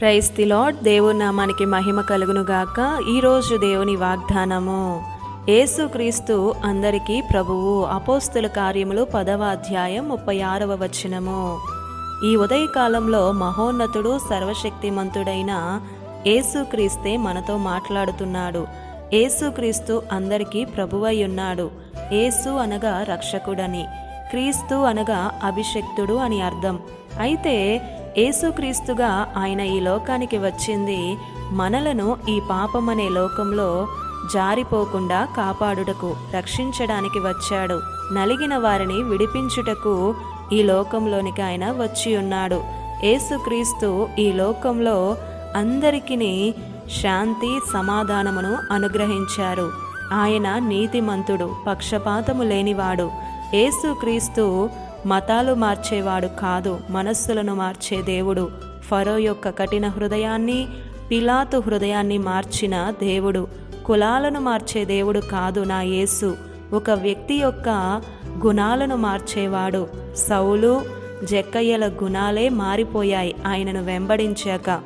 Price the lord దేవుని నామానికి మహిమ కలుగును గాక ఈరోజు దేవుని వాగ్దానము యేసుక్రీస్తు అందరికీ ప్రభువు అపోస్తుల కార్యములు పదవ అధ్యాయం ముప్పై ఆరవ వచనము. ఈ ఉదయకాలంలో మహోన్నతుడు సర్వశక్తిమంతుడైన యేసుక్రీస్తే మనతో మాట్లాడుతున్నాడు. యేసుక్రీస్తు అందరికీ ప్రభువై ఉన్నాడు. యేసు అనగా రక్షకుడని. క్రీస్తు అనగా అభిషక్తుడు అని అర్థం. అయితే ఏసుక్రీస్తుగా ఆయన ఈ లోకానికి వచ్చింది మనలను ఈ పాపమనే లోకంలో జారిపోకుండా కాపాడుటకు రక్షించడానికి వచ్చాడు. నలిగిన వారిని విడిపించుటకు ఈ లోకంలోనికి ఆయన వచ్చి ఉన్నాడు. ఏసుక్రీస్తు ఈ లోకంలో అందరికీ శాంతి సమాధానమును అనుగ్రహించారు. ఆయన నీతిమంతుడు పక్షపాతము లేనివాడు. ఏసుక్రీస్తు మతాలు మార్చేవాడు కాదు మనస్సులను మార్చే దేవుడు. ఫరో యొక్క కఠిన హృదయాన్ని పిలాతు హృదయాన్ని మార్చిన దేవుడు. కులాలను మార్చే దేవుడు కాదు నా యేసు. ఒక వ్యక్తి యొక్క గుణాలను మార్చేవాడు. సౌలు జక్కయ్యల గుణాలే మారిపోయాయి ఆయనను వెంబడించాక.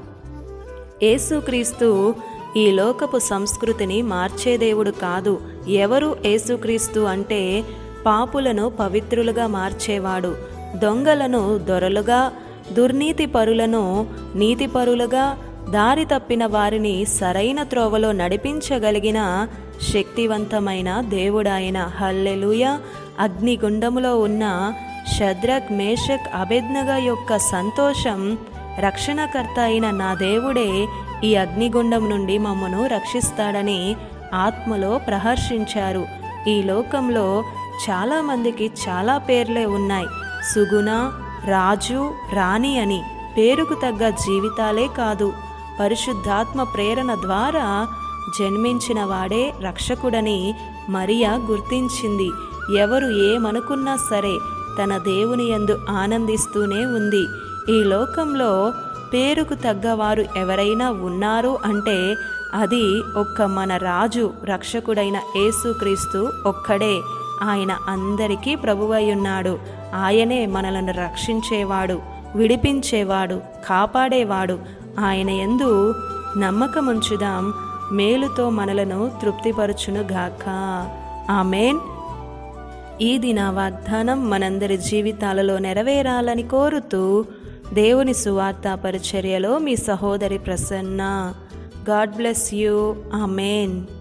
ఏసుక్రీస్తు ఈ లోకపు సంస్కృతిని మార్చే దేవుడు కాదు. ఎవరు ఏసుక్రీస్తు అంటే పాపులను పవిత్రులుగా మార్చేవాడు. దొంగలను దొరలుగా దుర్నీతి పరులను నీతిపరులుగా దారి తప్పిన వారిని సరైన త్రోవలో నడిపించగలిగిన శక్తివంతమైన దేవుడాయన. హల్లెలూయ! అగ్నిగుండములో ఉన్న శద్రక్ మేషక్ అభెజ్ఞగ యొక్క సంతోషం రక్షణకర్త అయిన నా దేవుడే ఈ అగ్నిగుండం నుండి మమ్మను రక్షిస్తాడని ఆత్మలో ప్రహర్షించారు. ఈ లోకంలో చాలామందికి చాలా పేర్లే ఉన్నాయి. సుగుణ రాజు రాణి అని పేరుకు తగ్గ జీవితాలే కాదు. పరిశుద్ధాత్మ ప్రేరణ ద్వారా జన్మించిన వాడే రక్షకుడని మరియా గుర్తించింది. ఎవరు ఏమనుకున్నా సరే తన దేవుని యందు ఆనందిస్తూనే ఉంది. ఈ లోకంలో పేరుకు తగ్గవారు ఎవరైనా ఉన్నారు అంటే అది ఒక్క మన రాజు రక్షకుడైన యేసుక్రీస్తు ఒక్కడే. ఆయన అందరికీ ప్రభువై ఉన్నాడు ఆయనే మనలను రక్షించేవాడు విడిపించేవాడు కాపాడేవాడు. ఆయన ఎందు నమ్మకముంచుదాం మేలుతో మనలను తృప్తిపరచునుగాక. ఆమెన్. ఈ దిన వాగ్దానం మనందరి జీవితాలలో నెరవేరాలని కోరుతూ దేవుని సువార్త పరిచర్యలో మీ సహోదరి Prasanna. God bless you. Amen.